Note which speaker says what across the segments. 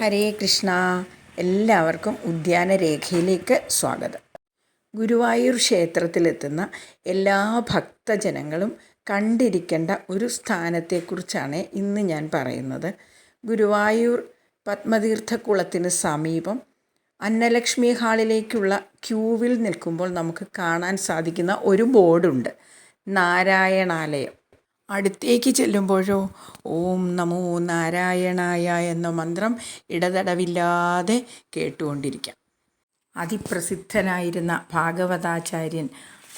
Speaker 1: ഹരേ കൃഷ്ണ. എല്ലാവർക്കും ഉദ്യാനരേഖയിലേക്ക് സ്വാഗതം. ഗുരുവായൂർ ക്ഷേത്രത്തിലെത്തുന്ന എല്ലാ ഭക്തജനങ്ങളും കണ്ടിരിക്കേണ്ട ഒരു സ്ഥാനത്തെക്കുറിച്ചാണ് ഇന്ന് ഞാൻ പറയുന്നത്. ഗുരുവായൂർ പത്മതീർത്ഥക്കുളത്തിന് സമീപം അന്നലക്ഷ്മി ഹാളിലേക്കുള്ള ക്യൂവിൽ നിൽക്കുമ്പോൾ നമുക്ക് കാണാൻ സാധിക്കുന്ന ഒരു ബോർഡുണ്ട്. നാരായണാലയം. അടുത്തേക്ക് ചെല്ലുമ്പോഴോ ഓം നമോ നാരായണായ എന്ന മന്ത്രം ഇടതടവില്ലാതെ കേട്ടുകൊണ്ടിരിക്കാം. അതിപ്രസിദ്ധനായിരുന്ന ഭാഗവതാചാര്യൻ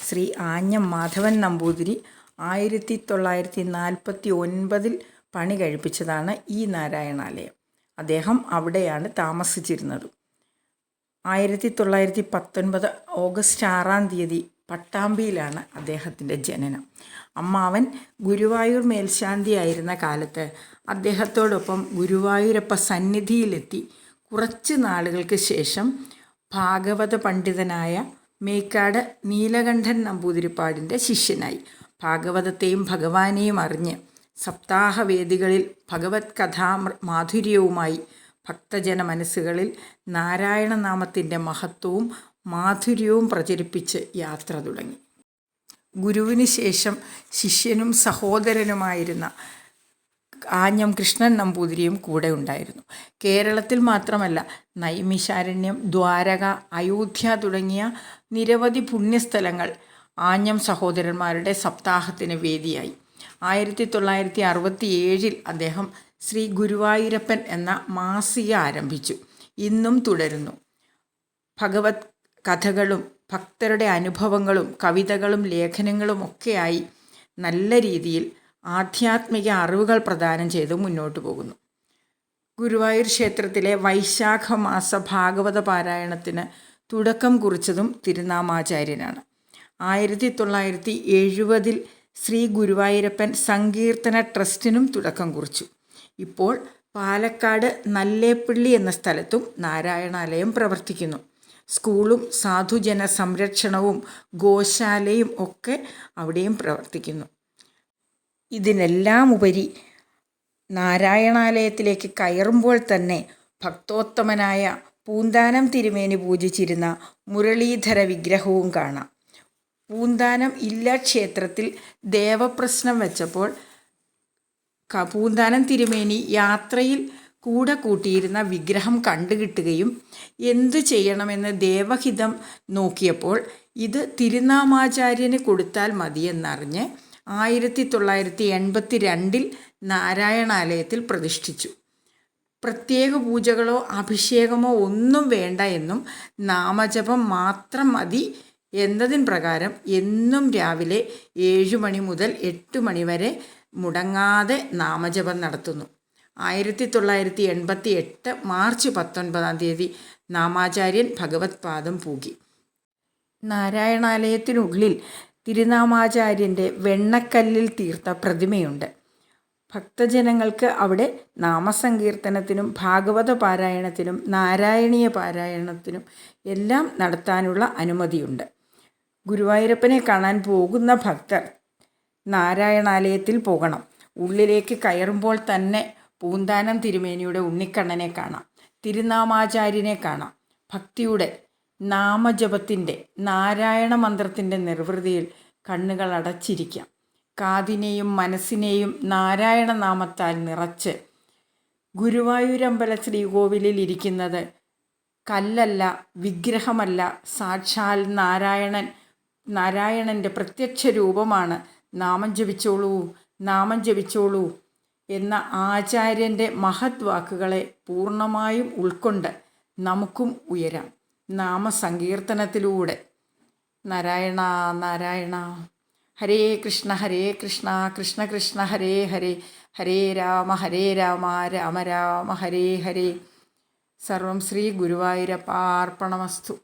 Speaker 1: ശ്രീ ആഞ്ഞം മാധവൻ നമ്പൂതിരി ആയിരത്തി തൊള്ളായിരത്തി നാൽപ്പത്തി ഒൻപതിൽ പണി കഴിപ്പിച്ചതാണ് ഈ നാരായണാലയം. അദ്ദേഹം അവിടെയാണ് താമസിച്ചിരുന്നത്. ആയിരത്തി തൊള്ളായിരത്തി പത്തൊൻപത് ഓഗസ്റ്റ് ആറാം തീയതി പട്ടാമ്പിയിലാണ് അദ്ദേഹത്തിന്റെ ജനനം. അമ്മാവൻ ഗുരുവായൂർ മേൽശാന്തിയായിരുന്ന കാലത്ത് അദ്ദേഹത്തോടൊപ്പം ഗുരുവായൂരപ്പ സന്നിധിയിലെത്തി കുറച്ച് നാളുകൾക്ക് ശേഷം ഭാഗവത പണ്ഡിതനായ മേക്കാട് നീലകണ്ഠൻ നമ്പൂതിരിപ്പാടിന്റെ ശിഷ്യനായി. ഭാഗവതത്തെയും ഭഗവാനെയും അറിഞ്ഞ് സപ്താഹവേദികളിൽ ഭഗവത് കഥാ മാധുര്യവുമായി ഭക്തജന മനസ്സുകളിൽ നാരായണനാമത്തിന്റെ മഹത്വവും മാധുര്യവും പ്രചരിപ്പിച്ച് യാത്ര തുടങ്ങി. ഗുരുവിന് ശേഷം ശിഷ്യനും സഹോദരനുമായിരുന്ന ആഞ്ഞം കൃഷ്ണൻ നമ്പൂതിരിയും കൂടെ ഉണ്ടായിരുന്നു. കേരളത്തിൽ മാത്രമല്ല നൈമിശാരണ്യം ദ്വാരക അയോധ്യ തുടങ്ങിയ നിരവധി പുണ്യസ്ഥലങ്ങൾ ആഞ്ഞം സഹോദരന്മാരുടെ സപ്താഹത്തിന് വേദിയായി. ആയിരത്തി തൊള്ളായിരത്തി അറുപത്തി ഏഴിൽ അദ്ദേഹം ശ്രീ ഗുരുവായൂരപ്പൻ എന്ന മാസിക ആരംഭിച്ചു. ഇന്നും തുടരുന്നു. ഭഗവത് കഥകളും ഭക്തരുടെ അനുഭവങ്ങളും കവിതകളും ലേഖനങ്ങളും ഒക്കെയായി നല്ല രീതിയിൽ ആധ്യാത്മിക അറിവുകൾ പ്രദാനം ചെയ്ത് മുന്നോട്ട് പോകുന്നു. ഗുരുവായൂർ ക്ഷേത്രത്തിലെ വൈശാഖ മാസ ഭാഗവത പാരായണത്തിന് തുടക്കം കുറിച്ചതും തിരുനാമാചാര്യനാണ്. ആയിരത്തി തൊള്ളായിരത്തി എഴുപതിൽ ശ്രീ ഗുരുവായൂരപ്പൻ സങ്കീർത്തന ട്രസ്റ്റിനും തുടക്കം കുറിച്ചു. ഇപ്പോൾ പാലക്കാട് നല്ലേപ്പള്ളി എന്ന സ്ഥലത്തും നാരായണാലയം പ്രവർത്തിക്കുന്നു. സ്കൂളും സാധുജന സംരക്ഷണവും ഗോശാലയും ഒക്കെ അവിടെയും പ്രവർത്തിക്കുന്നു. ഇതിനെല്ലാം ഉപരി നാരായണാലയത്തിലേക്ക് കയറുമ്പോൾ തന്നെ ഭക്തോത്തമനായ പൂന്താനം തിരുമേനി പൂജിച്ചിരുന്ന മുരളീധര വിഗ്രഹവും കാണാം. പൂന്താനം ഇല്ല ക്ഷേത്രത്തിൽ ദേവപ്രശ്നം വെച്ചപ്പോൾ പൂന്താനം തിരുമേനി യാത്രയിൽ കൂടെ കൂട്ടിയിരുന്ന വിഗ്രഹം കണ്ടുകിട്ടുകയും എന്തു ചെയ്യണമെന്ന് ദേവഹിതം നോക്കിയപ്പോൾ ഇത് തിരുനാമാചാര്യന് കൊടുത്താൽ മതിയെന്നറിഞ്ഞ് ആയിരത്തി തൊള്ളായിരത്തി എൺപത്തി രണ്ടിൽ നാരായണാലയത്തിൽ പ്രതിഷ്ഠിച്ചു. പ്രത്യേക പൂജകളോ അഭിഷേകമോ ഒന്നും വേണ്ട എന്നും നാമജപം മാത്രം മതി എന്നതിൻ പ്രകാരം എന്നും രാവിലെ ഏഴ് മണി മുതൽ എട്ട് മണി വരെ മുടങ്ങാതെ നാമജപം നടത്തുന്നു. ആയിരത്തി തൊള്ളായിരത്തി എൺപത്തി എട്ട് മാർച്ച് പത്തൊൻപതാം തീയതി നാമാചാര്യൻ ഭഗവത് പാദം പൂകി നാരായണാലയത്തിനുള്ളിൽ തിരുനാമാചാര്യന്റെ വെണ്ണക്കല്ലിൽ തീർത്ത പ്രതിമയുണ്ട്. ഭക്തജനങ്ങൾക്ക് അവിടെ നാമസങ്കീർത്തനത്തിനും ഭാഗവത പാരായണത്തിനും നാരായണീയ പാരായണത്തിനും എല്ലാം നടത്താനുള്ള അനുമതിയുണ്ട്. ഗുരുവായൂരപ്പനെ കാണാൻ പോകുന്ന ഭക്തർ നാരായണാലയത്തിൽ പോകണം. ഉള്ളിലേക്ക് കയറുമ്പോൾ തന്നെ പൂന്താനം തിരുമേനിയുടെ ഉണ്ണിക്കണ്ണനെ കാണാം. തിരുനാമാചാര്യനെ കാണാം. ഭക്തിയുടെ നാമജപത്തിന്റെ നാരായണ മന്ത്രത്തിന്റെ നിർവൃതിയിൽ കണ്ണുകൾ അടച്ചിരിക്കാം. കാതിനെയും മനസ്സിനെയും നാരായണ നാമത്താൽ നിറച്ച് ഗുരുവായൂരമ്പല ശ്രീകോവിലിൽ ഇരിക്കുന്നത് കല്ലല്ല വിഗ്രഹമല്ല സാക്ഷാൽ നാരായണൻ നാരായണന്റെ പ്രത്യക്ഷ രൂപമാണ്. നാമം ജപിച്ചോളൂ നാമം ജപിച്ചോളൂ. എന്ന ആചാര്യന്റെ മഹത് വാക്കുകളെ പൂർണമായും ഉൾക്കൊണ്ട് നമുക്കും ഉയരാം. നാമസങ്കീർത്തനത്തിലൂടെ. നാരായണ നാരായണ. ഹരേ കൃഷ്ണ ഹരേ കൃഷ്ണ കൃഷ്ണ കൃഷ്ണ ഹരേ ഹരേ. ഹരേ രാമ ഹരേ രാമ രാമ രാമ ഹരേ ഹരേ. സർവം ശ്രീ ഗുരുവായൂരപ്പാർപ്പണമസ്തു